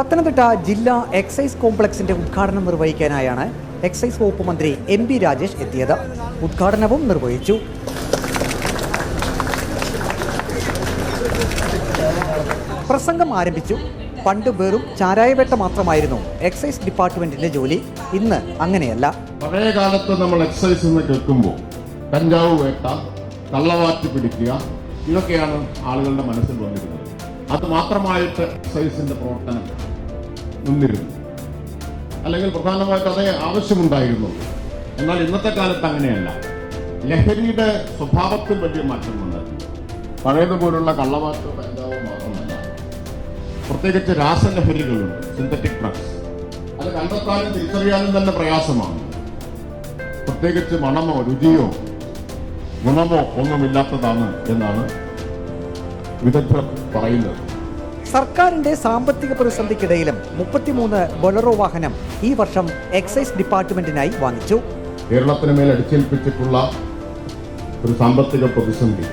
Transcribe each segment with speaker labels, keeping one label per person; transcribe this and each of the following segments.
Speaker 1: പത്തനംതിട്ട ജില്ലാ എക്സൈസ് കോംപ്ലക്സിന്റെ ഉദ്ഘാടനം നിർവഹിക്കാനായാണ് എക്സൈസ് വകുപ്പ് മന്ത്രി എം പി രാജേഷ് എത്തിയത്. ഉദ്ഘാടനവും നിർവഹിച്ചു. പ്രസംഗം ആരംഭിച്ചു. പണ്ട് വെറും ചാരായവേട്ട മാത്രമായിരുന്നു എക്സൈസ് ഡിപ്പാർട്ട്മെന്റിന്റെ ജോലി. ഇന്ന് അങ്ങനെയല്ല.
Speaker 2: പഴയ കാലത്ത് നമ്മൾ എക്സൈസ് എന്ന് കേൾക്കുമ്പോൾ കഞ്ചാവ് വേട്ട കള്ളവാറ്റ് പിടിക്കുക ഇതൊക്കെയാണ് ആളുകളുടെ മനസ്സിൽ വന്നിരുന്നത്. അത് മാത്രമായിട്ട് എക്സൈസിന്റെ പ്രവർത്തനം നിന്നിരുന്നു അല്ലെങ്കിൽ പ്രധാനമായിട്ട് അതേ ആവശ്യമുണ്ടായിരുന്നു. എന്നാൽ ഇന്നത്തെ കാലത്ത് അങ്ങനെയല്ല. ലഹരിയുടെ സ്വഭാവത്തിൽ വലിയ മാറ്റം വന്നിട്ടുണ്ട് പഴയതുപോലുള്ള കള്ളവാറ്റോ കഞ്ചാവോ മാത്രമല്ല. പ്രത്യേകിച്ച് രാസലഹരികളുണ്ട്. സിന്തറ്റിക് ഡ്രഗ്സ് അത് കണ്ടെത്താനും തിരിച്ചറിയാനും തന്നെ പ്രയാസമാണ്. പ്രത്യേകിച്ച് മണമോ രുചിയോ ഗുണമോ ഒന്നുമില്ലാത്തതാണ് എന്നാണ് വിദഗ്ധർ പറയുന്നത്
Speaker 1: സർക്കാരിന്റെ സാമ്പത്തിക പ്രതിസന്ധിക്കിടയിലും മുപ്പത്തിമൂന്ന് ബൊലറോ വാഹനം ഈ വർഷം എക്സൈസ് ഡിപ്പാർട്ട്മെന്റിനായി വാങ്ങിച്ചു.
Speaker 2: കേരളത്തിന് മേൽ അടിച്ചേൽപ്പിച്ചിട്ടുള്ള ഒരു സാമ്പത്തിക പ്രതിസന്ധി.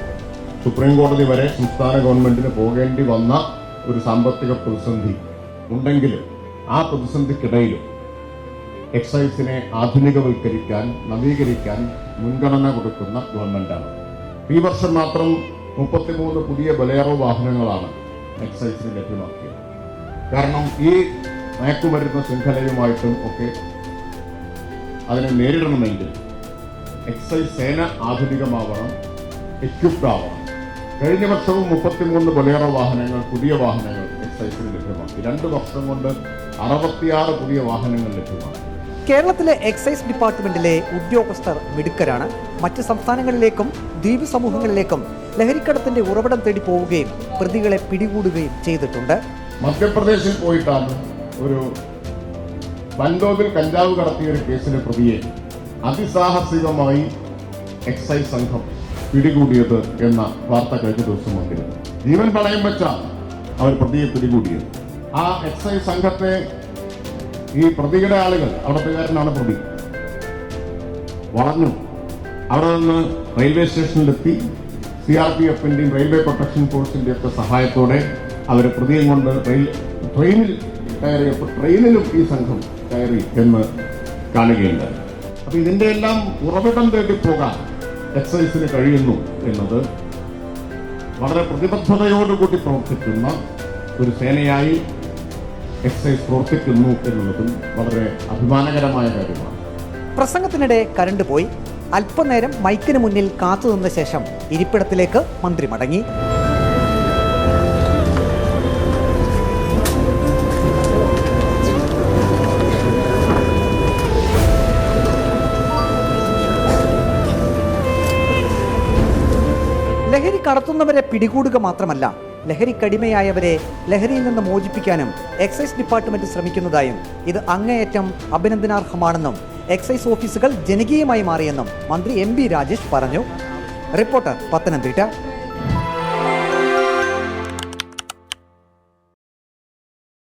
Speaker 2: സുപ്രീം കോടതി വരെ സംസ്ഥാന ഗവൺമെന്റിന് പോകേണ്ടി വന്ന ഒരു സാമ്പത്തിക പ്രതിസന്ധി ഉണ്ടെങ്കിൽ ആ പ്രതിസന്ധിക്കിടയിലും എക്സൈസിനെ ആധുനികവൽക്കരിക്കാൻ നവീകരിക്കാൻ മുൻഗണന കൊടുക്കുന്ന ഗവൺമെന്റാണ്. ഈ വർഷം മാത്രം മുപ്പത്തിമൂന്ന് പുതിയ ബലേറോ വാഹനങ്ങളാണ് എക്സൈസിന് ലഭ്യമാക്കിയത്. കാരണം ഈ മയക്കുമരുന്ന് ശൃംഖലയുമായിട്ടും ഒക്കെ അതിനെ നേരിടണമെങ്കിൽ എക്സൈസ് സേന ആധുനികമാവണം എക്യുപ്ഡ് ആവണം. കഴിഞ്ഞ വർഷവും മുപ്പത്തിമൂന്ന് ബൊലേറോ വാഹനങ്ങൾ പുതിയ വാഹനങ്ങൾ എക്സൈസിന് ലഭ്യമാക്കി. രണ്ട് വർഷം കൊണ്ട് അറുപത്തിയാറ് പുതിയ വാഹനങ്ങൾ ലഭ്യമാക്കി.
Speaker 1: കേരളത്തിലെ എക്സൈസ് ഡിപ്പാർട്ട്മെന്റിലെ ഉദ്യോഗസ്ഥർ മിടുക്കരാണ്. മറ്റ് സംസ്ഥാനങ്ങളിലേക്കും ദ്വീപ് സമൂഹങ്ങളിലേക്കും ലഹരിക്കടത്തിന്റെ ഉറവിടം തേടി പോവുകയും പ്രതികളെ പിടികൂടുകയും ചെയ്തിട്ടുണ്ട്.
Speaker 2: മധ്യപ്രദേശിൽ പോയിട്ടാണ് ഒരു വൻതോതിൽ കഞ്ചാവ് കടത്തിയ ഒരു കേസിലെ പ്രതിയെ അതിസാഹസികമായി എക്സൈസ് സംഘം പിടികൂടിയത് എന്ന വാർത്ത കഴിഞ്ഞ ദിവസം വന്നിരുന്നു. ജീവൻ പണയം വെച്ച അവർ പ്രതിയെ പിടികൂടിയത്. ആ എക്സൈസ് സംഘത്തെ ഈ പ്രതിയുടെ ആളുകൾ അവിടത്തുകാരനാണ് പ്രതി. വളഞ്ഞു. അവിടെ നിന്ന് റെയിൽവേ സ്റ്റേഷനിലെത്തി. സി ആർ പി എഫിന്റെയും റെയിൽവേ പ്രൊട്ടക്ഷൻ ഫോഴ്സിന്റെ ഒക്കെ സഹായത്തോടെ അവർ പ്രതിയും കൊണ്ട് റെയിൽ ട്രെയിനിൽ കയറിയപ്പോൾ ട്രെയിനിലും ഈ സംഘം കയറി എന്ന് കാണുകയുണ്ട്. അപ്പൊ ഇതിന്റെ എല്ലാം ഉറവിടം തേടി പോകാൻ എക്സൈസിന് കഴിയുന്നു എന്നത് വളരെ പ്രതിബദ്ധതയോടുകൂടി പ്രവർത്തിക്കുന്ന ഒരു സേനയായി എക്സൈസ് പ്രവർത്തിക്കുന്നു എന്നുള്ളതും വളരെ അഭിമാനകരമായ കാര്യമാണ്.
Speaker 1: പ്രസംഗത്തിനിടെ കരണ്ട് പോയി. അല്പനേരം മൈക്കിന് മുന്നിൽ കാത്തുനിന്ന ശേഷം ഇരിപ്പിടത്തിലേക്ക് മന്ത്രി മടങ്ങി. ലഹരി കടത്തുന്നവരെ പിടികൂടുക മാത്രമല്ല ലഹരിക്കടിമയായവരെ ലഹരിയിൽ നിന്ന് മോചിപ്പിക്കാനും എക്സൈസ് ഡിപ്പാർട്ട്മെന്റ് ശ്രമിക്കുന്നതായും ഇത് അങ്ങേയറ്റം അഭിനന്ദനാർഹമാണെന്നും എക്സൈസ് ഓഫീസുകൾ ജനകീയമായി മാറിയെന്നും മന്ത്രി എം രാജേഷ് പറഞ്ഞു. റിപ്പോർട്ടർ പത്തനംതിട്ട.